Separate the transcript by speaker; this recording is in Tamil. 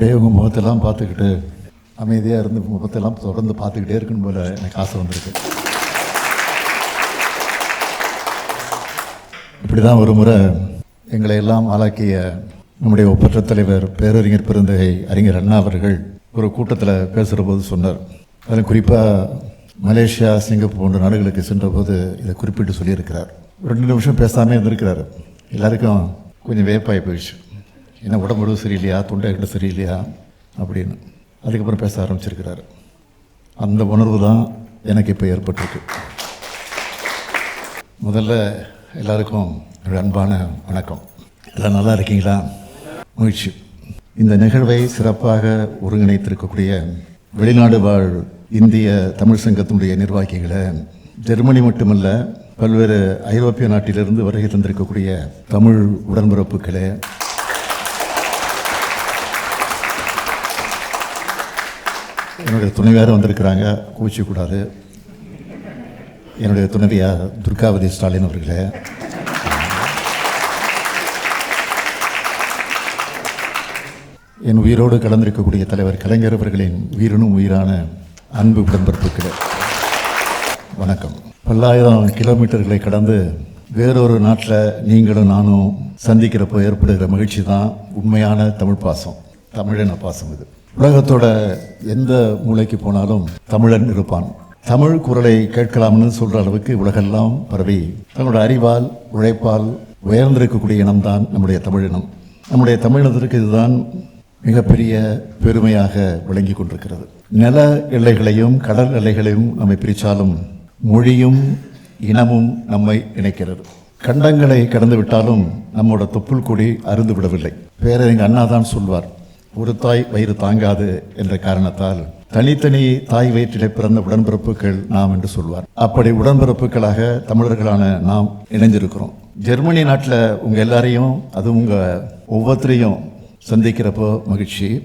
Speaker 1: அப்படியே உங்கள் முகத்தெல்லாம் பார்த்துக்கிட்டு அமைதியாக இருந்து முகத்தெல்லாம் தொடர்ந்து பார்த்துக்கிட்டே இருக்கணும் போல எனக்கு ஆசை வந்திருக்கு. இப்படி தான் ஒரு முறை எங்களை எல்லாம் ஆளாக்கிய நம்முடைய ஒப்பற்ற தலைவர் பேரறிஞர் பெருந்தகை அறிஞர் அண்ணா அவர்கள் ஒரு கூட்டத்தில் பேசுகிற போது சொன்னார். அதில் குறிப்பாக மலேசியா சிங்கப்பூர் போன்ற நாடுகளுக்கு சென்றபோது இதை குறிப்பிட்டு சொல்லியிருக்கிறார். ரெண்டு நிமிஷம் பேசாமல் இருந்திருக்கிறார். எல்லாருக்கும் கொஞ்சம் வேப்பாகி போயிடுச்சு. என்ன உடம்பு சரியில்லையா? தொண்டை கிட்ட சரியில்லையா? அப்படின்னு. அதுக்கப்புறம் பேச ஆரம்பிச்சிருக்கிறாரு. அந்த உணர்வு தான் எனக்கு இப்போ ஏற்பட்டிருக்கு. முதல்ல எல்லாருக்கும் அன்பான வணக்கம். எல்லாம் நல்லா இருக்கீங்களா? மகிழ்ச்சி. இந்த நிகழ்வை சிறப்பாக ஒருங்கிணைத்திருக்கக்கூடிய வெளிநாடு வாழ் இந்திய தமிழ் சங்கத்தினுடைய நிர்வாகிகளை ஜெர்மனி மட்டுமல்ல பல்வேறு ஐரோப்பிய நாட்டிலிருந்து வருகை தந்திருக்கக்கூடிய தமிழ் உடன்பிறப்புகளே என்னுடைய துணைவியாரும் வந்திருக்கிறாங்க கூச்சிக்கூடாது என்னுடைய துணைவியார் துர்காவதி ஸ்டாலின் அவர்களே. என் உயிரோடு கலந்திருக்கக்கூடிய தலைவர் கலைஞர் அவர்களின் உயிரினும் உயிரான அன்பு உடன்பிறப்புகளே வணக்கம். பல்லாயிரம் கிலோமீட்டர்களை கடந்து வேறொரு நாட்டில் நீங்களும் நானும் சந்திக்கிறப்போ ஏற்படுகிற மகிழ்ச்சி தான் உண்மையான தமிழ் பாசம். தமிழின பாசம் இது. உலகத்தோட எந்த மூலைக்கு போனாலும் தமிழன் இருப்பான். தமிழ் குரலை கேட்கலாம்னு சொல்ற அளவுக்கு உலகெல்லாம் பரவி தங்களோட அறிவால் உழைப்பால் உயர்ந்திருக்கக்கூடிய இனம்தான் நம்முடைய தமிழினம் நம்முடைய தமிழினத்திற்கு இதுதான் மிகப்பெரிய பெருமையாக விளங்கி கொண்டிருக்கிறது. நில எல்லைகளையும் கடல் எல்லைகளையும் நம்மை பிரித்தாலும் மொழியும் இனமும் நம்மை இணைக்கிறது. கண்டங்களை கடந்து விட்டாலும் நம்மோட தொப்புள் கொடி அருந்து விடவில்லை. பேரறிஞர் அண்ணா தான் சொல்வார் ஒரு தாய் வயிறு தாங்காது என்ற காரணத்தால் தனித்தனி தாய் வயிற்றிலே பிறந்த உடன்பிறப்புகள் நாம் என்று சொல்வார். அப்படி உடன்பிறப்புகளாக தமிழர்களான நாம் இணைஞ்சிருக்கிறோம். ஜெர்மனி நாட்டில் உங்கள் எல்லாரையும் அது உங்கள் ஒவ்வொருத்தரையும் சந்திக்கிறப்போ மகிழ்ச்சி.